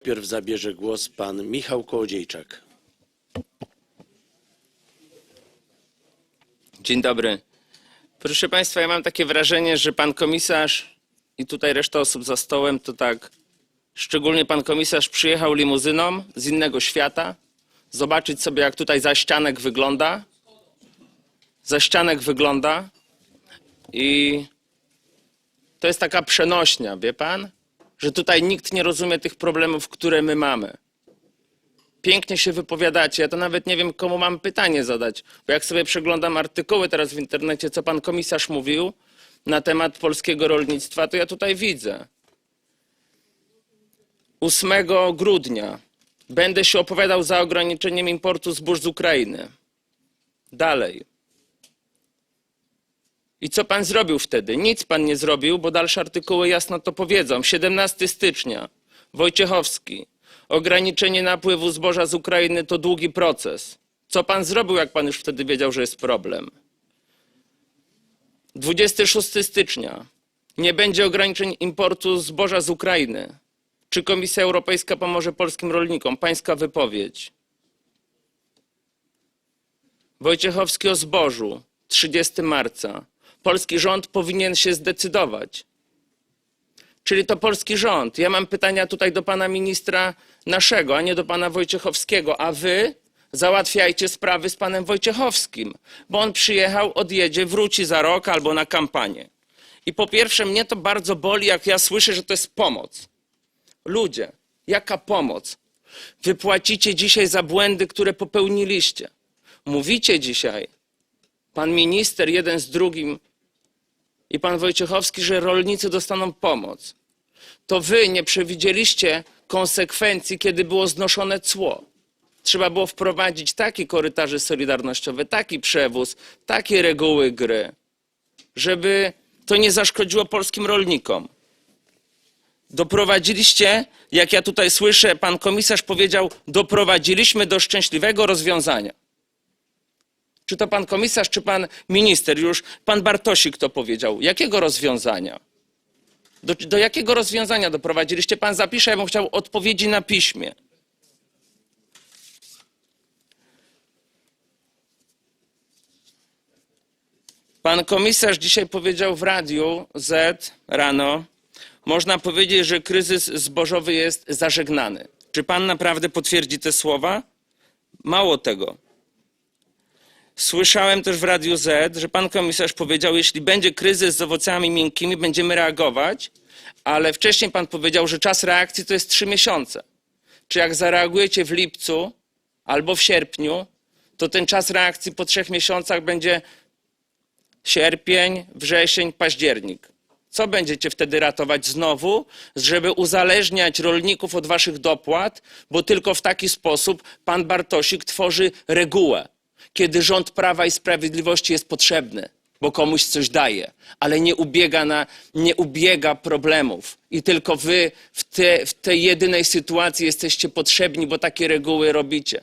Najpierw zabierze głos pan Michał Kołodziejczak. Dzień dobry. Proszę Państwa, ja mam takie wrażenie, że pan komisarz i tutaj reszta osób za stołem to tak, szczególnie pan komisarz przyjechał limuzyną z innego świata, zobaczyć sobie jak tutaj zaścianek wygląda. Zaścianek wygląda i to jest taka przenośnia, wie pan, że tutaj nikt nie rozumie tych problemów, które my mamy pięknie się wypowiadacie. Ja to nawet nie wiem, komu mam pytanie zadać. Bo jak sobie przeglądam artykuły teraz w internecie, co pan komisarz mówił na temat polskiego rolnictwa, to ja tutaj widzę. 8 grudnia będę się opowiadał za ograniczeniem importu zbóż z Ukrainy. Dalej. I co pan zrobił wtedy? Nic pan nie zrobił, bo dalsze artykuły jasno to powiedzą. 17 stycznia. Wojciechowski. Ograniczenie napływu zboża z Ukrainy to długi proces. Co pan zrobił, jak pan już wtedy wiedział, że jest problem? 26 stycznia. Nie będzie ograniczeń importu zboża z Ukrainy. Czy Komisja Europejska pomoże polskim rolnikom? Pańska wypowiedź. Wojciechowski o zbożu. 30 marca. Polski rząd powinien się zdecydować. Czyli to polski rząd. Ja mam pytania tutaj do pana ministra naszego, a nie do pana Wojciechowskiego. A wy załatwiajcie sprawy z panem Wojciechowskim, bo on przyjechał, odjedzie, wróci za rok albo na kampanię. I po pierwsze, mnie to bardzo boli, jak ja słyszę, że to jest pomoc. Ludzie, jaka pomoc? Wypłacicie dzisiaj za błędy, które popełniliście. Mówicie dzisiaj, pan minister jeden z drugim i pan Wojciechowski, że rolnicy dostaną pomoc. To wy nie przewidzieliście konsekwencji, kiedy było znoszone cło. Trzeba było wprowadzić takie korytarze solidarnościowe, taki przewóz, takie reguły gry, żeby to nie zaszkodziło polskim rolnikom. Doprowadziliście, jak ja tutaj słyszę, pan komisarz powiedział, doprowadziliśmy do szczęśliwego rozwiązania. Czy to pan komisarz, czy pan minister, już pan Bartosik to powiedział. Jakiego rozwiązania? Do, do jakiego rozwiązania doprowadziliście? Pan zapisze, ja bym chciał odpowiedzi na piśmie. Pan komisarz dzisiaj powiedział w radiu Z rano, można powiedzieć, że kryzys zbożowy jest zażegnany. Czy pan naprawdę potwierdzi te słowa? Mało tego. Słyszałem też w Radiu Z, że pan komisarz powiedział, jeśli będzie kryzys z owocami miękkimi, będziemy reagować, ale wcześniej pan powiedział, że czas reakcji to jest trzy miesiące. Czy jak zareagujecie w lipcu albo w sierpniu, to ten czas reakcji po trzech miesiącach będzie sierpień, wrzesień, październik. Co będziecie wtedy ratować znowu, żeby uzależniać rolników od waszych dopłat, bo tylko w taki sposób pan Bartosik tworzy regułę kiedy rząd Prawa i Sprawiedliwości jest potrzebny, bo komuś coś daje, ale nie ubiega, na, nie ubiega problemów. I tylko wy w, te, w tej jedynej sytuacji jesteście potrzebni, bo takie reguły robicie.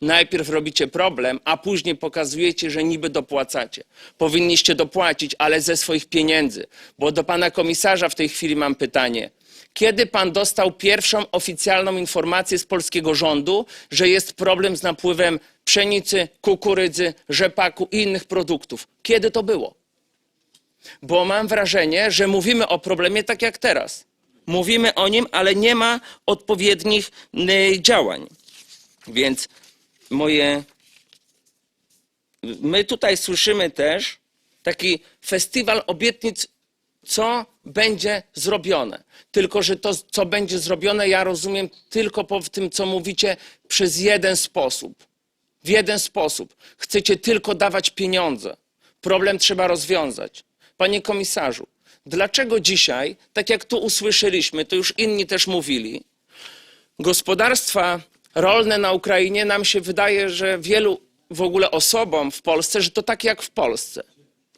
Najpierw robicie problem, a później pokazujecie, że niby dopłacacie. Powinniście dopłacić, ale ze swoich pieniędzy. Bo do pana komisarza w tej chwili mam pytanie. Kiedy pan dostał pierwszą oficjalną informację z polskiego rządu, że jest problem z napływem pszenicy, kukurydzy, rzepaku i innych produktów? Kiedy to było? Bo mam wrażenie, że mówimy o problemie tak jak teraz. Mówimy o nim, ale nie ma odpowiednich y, działań. Więc moje. My tutaj słyszymy też taki festiwal obietnic co będzie zrobione. Tylko, że to, co będzie zrobione, ja rozumiem tylko po tym, co mówicie, przez jeden sposób. W jeden sposób. Chcecie tylko dawać pieniądze. Problem trzeba rozwiązać. Panie komisarzu, dlaczego dzisiaj, tak jak tu usłyszeliśmy, to już inni też mówili, gospodarstwa rolne na Ukrainie nam się wydaje, że wielu w ogóle osobom w Polsce, że to tak jak w Polsce.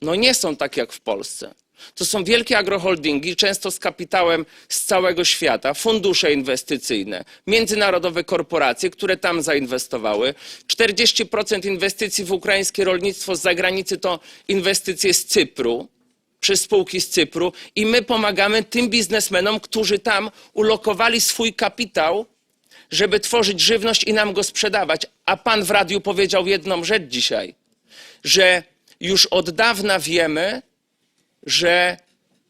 No nie są tak jak w Polsce. To są wielkie agroholdingi, często z kapitałem z całego świata, fundusze inwestycyjne, międzynarodowe korporacje, które tam zainwestowały. 40% inwestycji w ukraińskie rolnictwo z zagranicy to inwestycje z Cypru. przez spółki z Cypru i my pomagamy tym biznesmenom, którzy tam ulokowali swój kapitał, żeby tworzyć żywność i nam go sprzedawać. A pan w radiu powiedział jedną rzecz dzisiaj, że już od dawna wiemy, że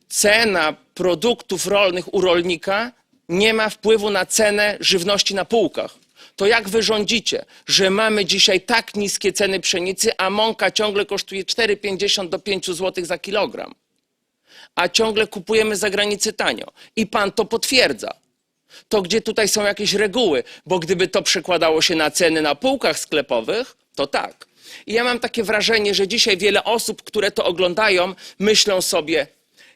cena produktów rolnych u rolnika nie ma wpływu na cenę żywności na półkach. To jak wy rządzicie, że mamy dzisiaj tak niskie ceny pszenicy, a mąka ciągle kosztuje 4,50 do 5 zł za kilogram, a ciągle kupujemy za granicę tanio. I pan to potwierdza. To gdzie tutaj są jakieś reguły? Bo gdyby to przekładało się na ceny na półkach sklepowych, to tak. I ja mam takie wrażenie, że dzisiaj wiele osób, które to oglądają, myślą sobie,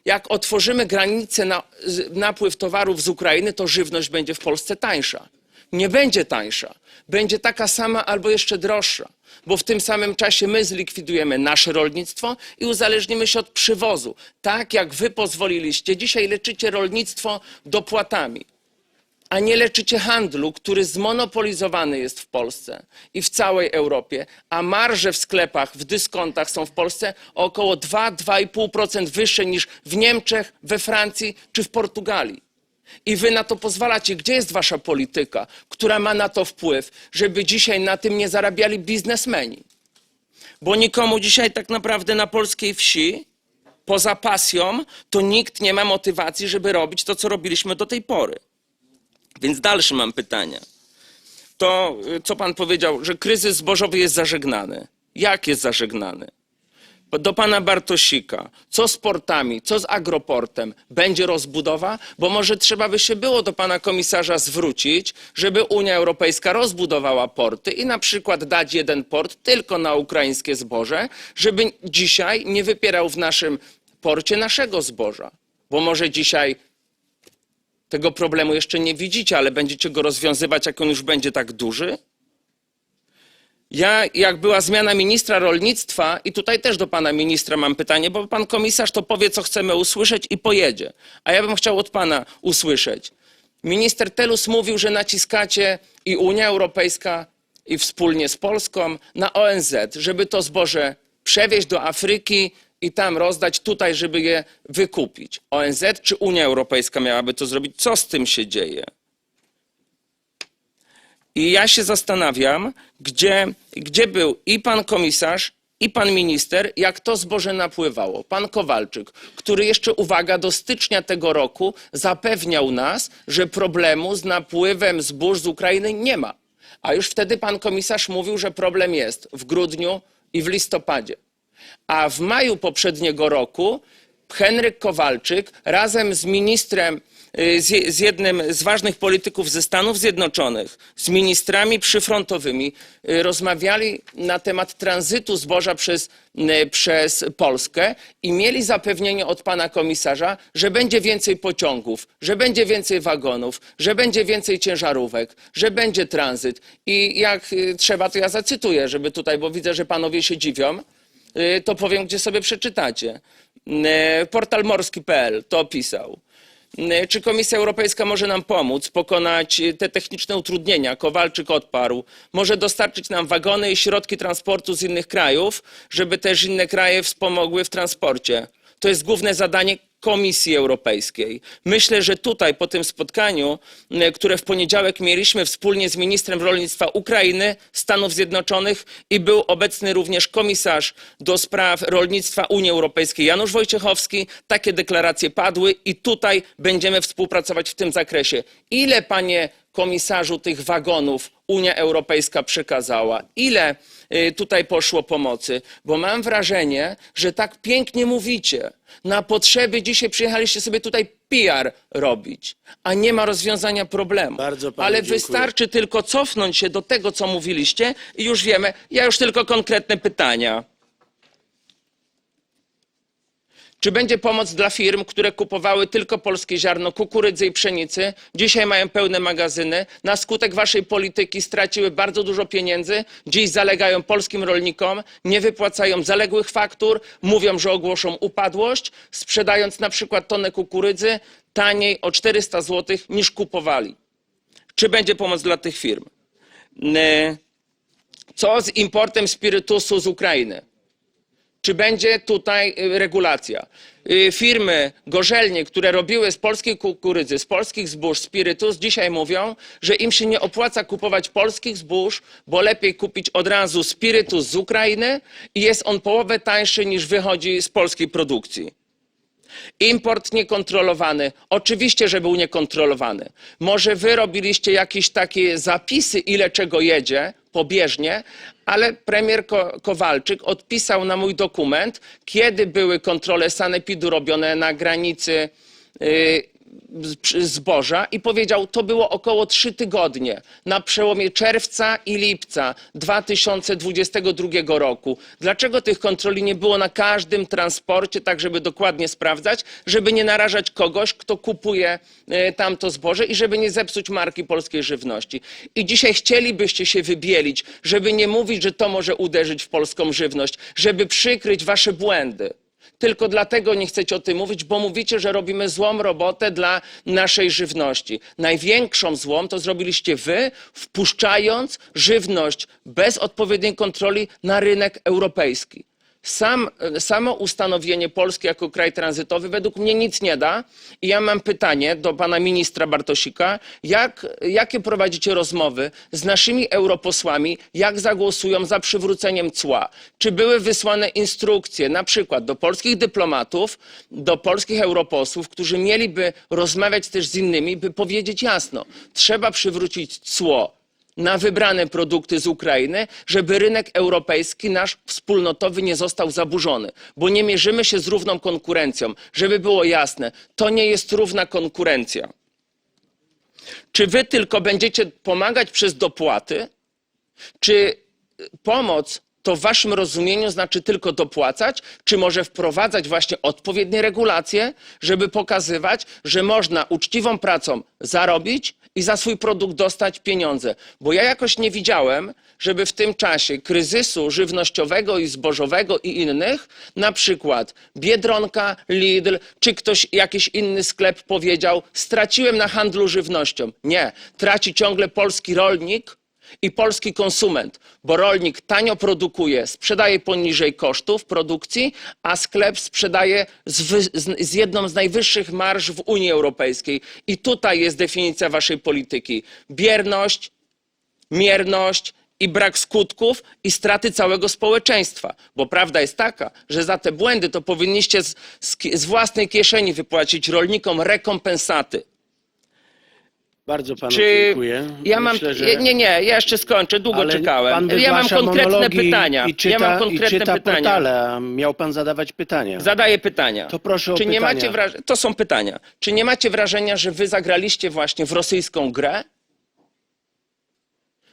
jak otworzymy granicę na napływ towarów z Ukrainy, to żywność będzie w Polsce tańsza. Nie będzie tańsza. Będzie taka sama albo jeszcze droższa. Bo w tym samym czasie my zlikwidujemy nasze rolnictwo i uzależnimy się od przywozu. Tak jak wy pozwoliliście. Dzisiaj leczycie rolnictwo dopłatami a nie leczycie handlu, który zmonopolizowany jest w Polsce i w całej Europie, a marże w sklepach, w dyskontach są w Polsce o około 2-2,5% wyższe niż w Niemczech, we Francji czy w Portugalii. I wy na to pozwalacie. Gdzie jest wasza polityka, która ma na to wpływ, żeby dzisiaj na tym nie zarabiali biznesmeni? Bo nikomu dzisiaj tak naprawdę na polskiej wsi, poza pasją, to nikt nie ma motywacji, żeby robić to, co robiliśmy do tej pory. Więc dalsze mam pytania. To, y, co pan powiedział, że kryzys zbożowy jest zażegnany. Jak jest zażegnany? Do pana Bartosika. Co z portami? Co z agroportem? Będzie rozbudowa? Bo może trzeba by się było do pana komisarza zwrócić, żeby Unia Europejska rozbudowała porty i na przykład dać jeden port tylko na ukraińskie zboże, żeby dzisiaj nie wypierał w naszym porcie naszego zboża. Bo może dzisiaj tego problemu jeszcze nie widzicie, ale będziecie go rozwiązywać, jak on już będzie tak duży? Ja, jak była zmiana ministra rolnictwa, i tutaj też do pana ministra mam pytanie, bo pan komisarz to powie, co chcemy usłyszeć i pojedzie. A ja bym chciał od pana usłyszeć. Minister Telus mówił, że naciskacie i Unia Europejska, i wspólnie z Polską na ONZ, żeby to zboże przewieźć do Afryki i tam rozdać tutaj, żeby je wykupić. ONZ czy Unia Europejska miałaby to zrobić? Co z tym się dzieje? I ja się zastanawiam, gdzie, gdzie był i pan komisarz, i pan minister, jak to zboże napływało. Pan Kowalczyk, który jeszcze, uwaga, do stycznia tego roku zapewniał nas, że problemu z napływem zbóż z Ukrainy nie ma. A już wtedy pan komisarz mówił, że problem jest w grudniu i w listopadzie. A w maju poprzedniego roku Henryk Kowalczyk razem z ministrem, y, z, jednym z ważnych polityków ze Stanów Zjednoczonych, z ministrami przyfrontowymi, y, rozmawiali na temat tranzytu zboża przez, y, przez Polskę i mieli zapewnienie od pana komisarza, że będzie więcej pociągów, że będzie więcej wagonów, że będzie więcej ciężarówek, że będzie tranzyt. I jak trzeba, to ja zacytuję, żeby tutaj, bo widzę, że panowie się dziwią to powiem, gdzie sobie przeczytacie. Y, Portal morski.pl to opisał. Y, Czy Komisja Europejska może nam pomóc pokonać y, te techniczne utrudnienia? Kowalczyk odparł. Może dostarczyć nam wagony i środki transportu z innych krajów, żeby też inne kraje wspomogły w transporcie. To jest główne zadanie Komisji Europejskiej. Myślę, że tutaj po tym spotkaniu, m, które w poniedziałek mieliśmy wspólnie z ministrem rolnictwa Ukrainy, Stanów Zjednoczonych i był obecny również komisarz do spraw rolnictwa Unii Europejskiej Janusz Wojciechowski, takie deklaracje padły i tutaj będziemy współpracować w tym zakresie. Ile, panie komisarzu, tych wagonów Unia Europejska przekazała? Ile y, tutaj poszło pomocy? Bo mam wrażenie, że tak pięknie mówicie. Na potrzeby dzisiaj przyjechaliście sobie tutaj PR robić, a nie ma rozwiązania problemu. Bardzo panu Ale dziękuję. wystarczy tylko cofnąć się do tego, co mówiliście i już wiemy. Ja już tylko konkretne pytania. Czy będzie pomoc dla firm, które kupowały tylko polskie ziarno, kukurydzy i pszenicy? Dzisiaj mają pełne magazyny. Na skutek waszej polityki straciły bardzo dużo pieniędzy. Dziś zalegają polskim rolnikom, nie wypłacają zaległych faktur, mówią, że ogłoszą upadłość, sprzedając na przykład tonę kukurydzy taniej o 400 zł niż kupowali. Czy będzie pomoc dla tych firm? Co z importem spirytusu z Ukrainy? Czy będzie tutaj y, regulacja. Y, Firmy gorzelnie, które robiły z polskiej kukurydzy, z polskich zbóż spirytus, dzisiaj mówią, że im się nie opłaca kupować polskich zbóż, bo lepiej kupić od razu spirytus z Ukrainy i jest on połowę tańszy niż wychodzi z polskiej produkcji. Import niekontrolowany. Oczywiście, że był niekontrolowany. Może wy robiliście jakieś takie zapisy, ile czego jedzie, pobieżnie, ale premier Ko- Kowalczyk odpisał na mój dokument, kiedy były kontrole sanepidu robione na granicy przy- zboża i powiedział, to było około trzy tygodnie na przełomie czerwca i lipca 2022 roku. Dlaczego tych kontroli nie było na każdym transporcie, tak żeby dokładnie sprawdzać, żeby nie narażać kogoś, kto kupuje e, tamto zboże i żeby nie zepsuć marki polskiej żywności. I dzisiaj chcielibyście się wybielić, żeby nie mówić, że to może uderzyć w polską żywność, żeby przykryć wasze błędy. Tylko dlatego nie chcecie o tym mówić, bo mówicie, że robimy złą robotę dla naszej żywności. Największą złą to zrobiliście wy, wpuszczając żywność bez odpowiedniej kontroli na rynek europejski. Sam, samo ustanowienie Polski jako kraj tranzytowy według mnie nic nie da. I ja mam pytanie do pana ministra Bartosika. Jak, jakie prowadzicie rozmowy z naszymi europosłami, jak zagłosują za przywróceniem cła? Czy były wysłane instrukcje na przykład do polskich dyplomatów, do polskich europosłów, którzy mieliby rozmawiać też z innymi, by powiedzieć jasno, trzeba przywrócić cło na wybrane produkty z Ukrainy, żeby rynek europejski, nasz wspólnotowy, nie został zaburzony. Bo nie mierzymy się z równą konkurencją. Żeby było jasne, to nie jest równa konkurencja. Czy wy tylko będziecie pomagać przez dopłaty, czy pomoc to w waszym rozumieniu znaczy tylko dopłacać, czy może wprowadzać właśnie odpowiednie regulacje, żeby pokazywać, że można uczciwą pracą zarobić i za swój produkt dostać pieniądze? Bo ja jakoś nie widziałem, żeby w tym czasie kryzysu żywnościowego i zbożowego i innych, na przykład Biedronka, Lidl, czy ktoś, jakiś inny sklep powiedział, straciłem na handlu żywnością. Nie, traci ciągle polski rolnik, i polski konsument, bo rolnik tanio produkuje, sprzedaje poniżej kosztów produkcji, a sklep sprzedaje z, wy, z, jedną z najwyższych marż w Unii Europejskiej. I tutaj jest definicja waszej polityki. Bierność, mierność i brak skutków i straty całego społeczeństwa. Bo prawda jest taka, że za te błędy to powinniście z, z, z własnej kieszeni wypłacić rolnikom rekompensaty. Bardzo panu Czy dziękuję. ja mam. Myślę, że... Nie, nie, ja jeszcze skończę, długo Ale czekałem. Pan Ja mam konkretne pytania. I czyta, ja mam konkretne i czyta pytania. portale, a miał pan zadawać pytania. Zadaję pytania. To proszę o Czy nie pytania. macie wrażenia, to są pytania. Czy nie macie wrażenia, że wy zagraliście właśnie w rosyjską grę?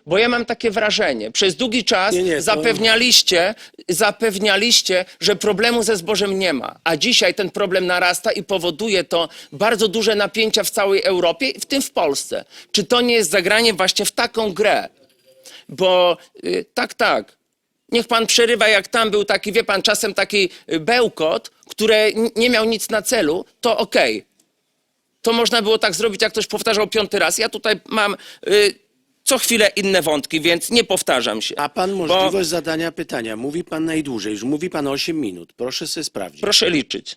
Bo ja mam takie wrażenie. Przez długi czas Nie, nie, to- zapewnialiście, zapewnialiście, że problemu ze zbożem nie ma. A dzisiaj ten problem narasta i powoduje to bardzo duże napięcia w całej Europie, w tym w Polsce. Czy to nie jest zagranie właśnie w taką grę? Bo y, tak, tak. Niech pan przerywa, jak tam był taki, wie pan, czasem taki y, bełkot, który n- nie miał nic na celu, to okej. To można było tak zrobić, jak ktoś powtarzał piąty raz. Ja tutaj mam y, co chwilę inne wątki, więc nie powtarzam się. A pan Bo- możliwość zadania pytania. Mówi pan najdłużej, już mówi pan 8 minut. Proszę sobie sprawdzić. Proszę liczyć.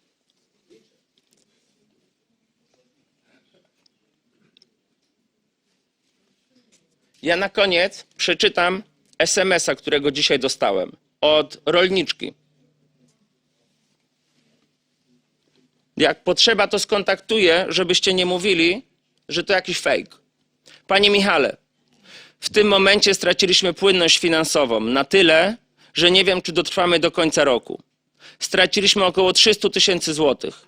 Ja na koniec przeczytam SMS-a, którego dzisiaj dostałem od rolniczki. Jak potrzeba, to skontaktuję, żebyście nie mówili, że to jakiś fake. Panie Michale, w tym momencie straciliśmy płynność finansową na tyle, że nie wiem, czy dotrwamy do końca roku. Straciliśmy około 300 tysięcy złotych.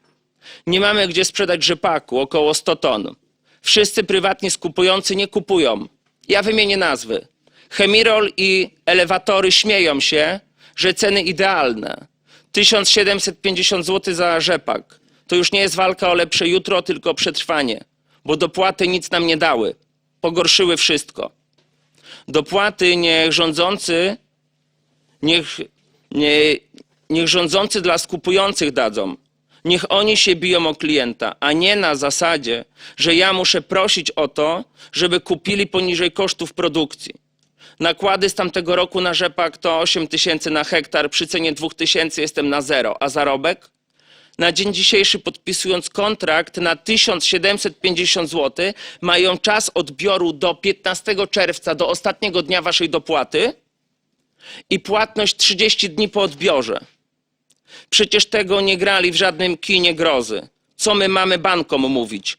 Nie mamy gdzie sprzedać rzepaku, około 100 ton. Wszyscy prywatni skupujący nie kupują. Ja wymienię nazwy. Chemirol i elewatory śmieją się, że ceny idealne. 1750 zł za rzepak. To już nie jest walka o lepsze jutro, tylko przetrwanie. Bo dopłaty nic nam nie dały. Pogorszyły wszystko. Dopłaty niech rządzący niech, nie, niech rządzący dla skupujących dadzą. Niech oni się biją o klienta, a nie na zasadzie, że ja muszę prosić o to, żeby kupili poniżej kosztów produkcji. Nakłady z tamtego roku na rzepak to 8 tysięcy na hektar, przy cenie 2 tysięcy jestem na zero, a zarobek? Na dzień dzisiejszy podpisując kontrakt na 1750 zł, mają czas odbioru do 15 czerwca, do ostatniego dnia waszej dopłaty i płatność 30 dni po odbiorze. Przecież tego nie grali w żadnym kinie grozy. Co my mamy bankom mówić?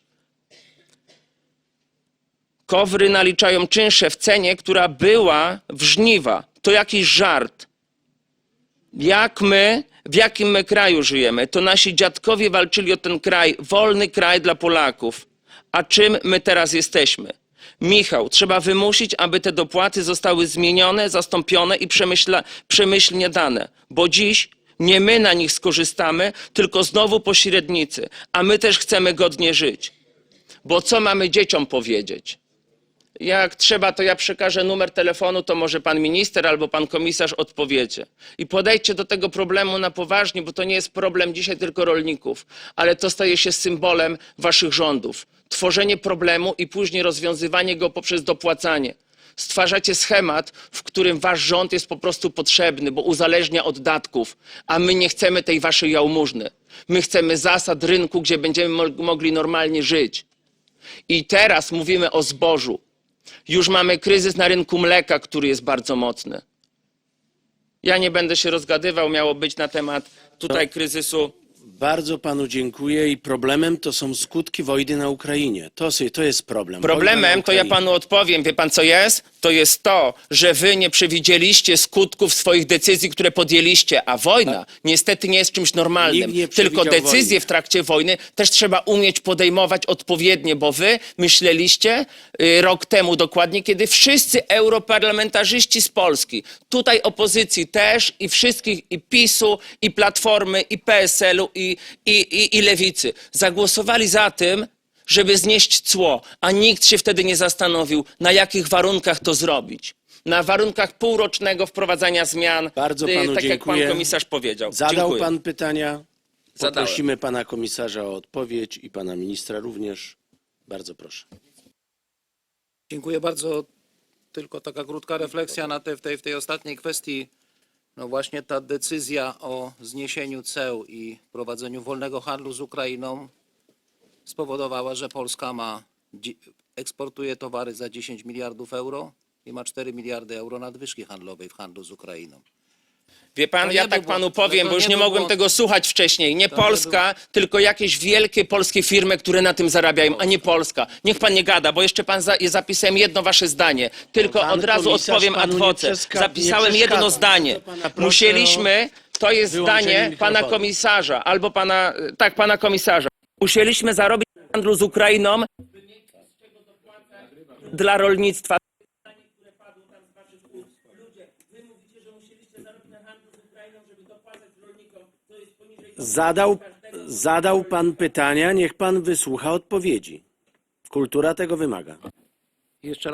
Kowry naliczają czynsze w cenie, która była w żniwa. To jakiś żart. Jak my, w jakim my kraju żyjemy? To nasi dziadkowie walczyli o ten kraj, wolny kraj dla Polaków. A czym my teraz jesteśmy? Michał, trzeba wymusić, aby te dopłaty zostały zmienione, zastąpione i przemyślnie dane, bo dziś nie my na nich skorzystamy, tylko znowu pośrednicy, a my też chcemy godnie żyć. Bo co mamy dzieciom powiedzieć? Jak trzeba, to ja przekażę numer telefonu, to może pan minister albo pan komisarz odpowiecie. I podejdźcie do tego problemu na poważnie, bo to nie jest problem dzisiaj tylko rolników, ale to staje się symbolem waszych rządów. Tworzenie problemu i później rozwiązywanie go poprzez dopłacanie. Stwarzacie schemat, w którym wasz rząd jest po prostu potrzebny, bo uzależnia od datków, a my nie chcemy tej waszej jałmużny. My chcemy zasad rynku, gdzie będziemy mo- mogli normalnie żyć. I teraz mówimy o zbożu. Już mamy kryzys na rynku mleka, który jest bardzo mocny. Ja nie będę się rozgadywał, miało być na temat tutaj kryzysu. Bardzo panu dziękuję i problemem to są skutki wojny na Ukrainie. To, to jest problem. Problemem, to ja panu odpowiem, wie pan co jest? To jest to, że wy nie przewidzieliście skutków swoich decyzji, które podjęliście, a wojna niestety nie jest czymś normalnym. Nikt nie Tylko przewidział decyzje wojny. w trakcie wojny też trzeba umieć podejmować odpowiednie, bo wy myśleliście y, rok temu dokładnie, kiedy wszyscy europarlamentarzyści z Polski, tutaj opozycji też i wszystkich, i PiSu, i Platformy, i PSL-u, i, i, i, i Lewicy, zagłosowali za tym, żeby znieść cło, a nikt się wtedy nie zastanowił, na jakich warunkach to zrobić. Na warunkach półrocznego wprowadzania zmian, Bardzo y, panu tak jak dziękuję. pan komisarz powiedział. Zadał Dziękuję. pan pytania. Zadałem. Poprosimy pana komisarza o odpowiedź i pana ministra również. Bardzo proszę. Dziękuję bardzo. Tylko taka krótka refleksja na te, w, tej, w tej ostatniej kwestii. No właśnie ta decyzja o zniesieniu ceł i prowadzeniu wolnego handlu z Ukrainą spowodowała, że Polska ma, eksportuje towary za 10 miliardów euro i ma 4 miliardy euro nadwyżki handlowej w handlu z Ukrainą. Wie pan, To ja nie tak był panu błąd, ale powiem, to bo już nie nie był mogłem błąd. tego słuchać wcześniej. Nie Polska, tylko jakieś wielkie polskie firmy, które na tym zarabiają, a nie Polska. Niech pan nie gada, bo jeszcze pan za, zapisałem jedno wasze zdanie. Tylko Pan od razu komisarz odpowiem panu ad nie voce. przeska- Zapisałem jedno zdanie. Proszę Musieliśmy, to jest wyłączenie zdanie pana mikrofonu. komisarza, albo pana, tak, pana komisarza. Musieliśmy zarobić na handlu z Ukrainą dla rolnictwa. Zadał, zadał pan pytania, niech pan wysłucha odpowiedzi. Kultura tego wymaga. Jeszcze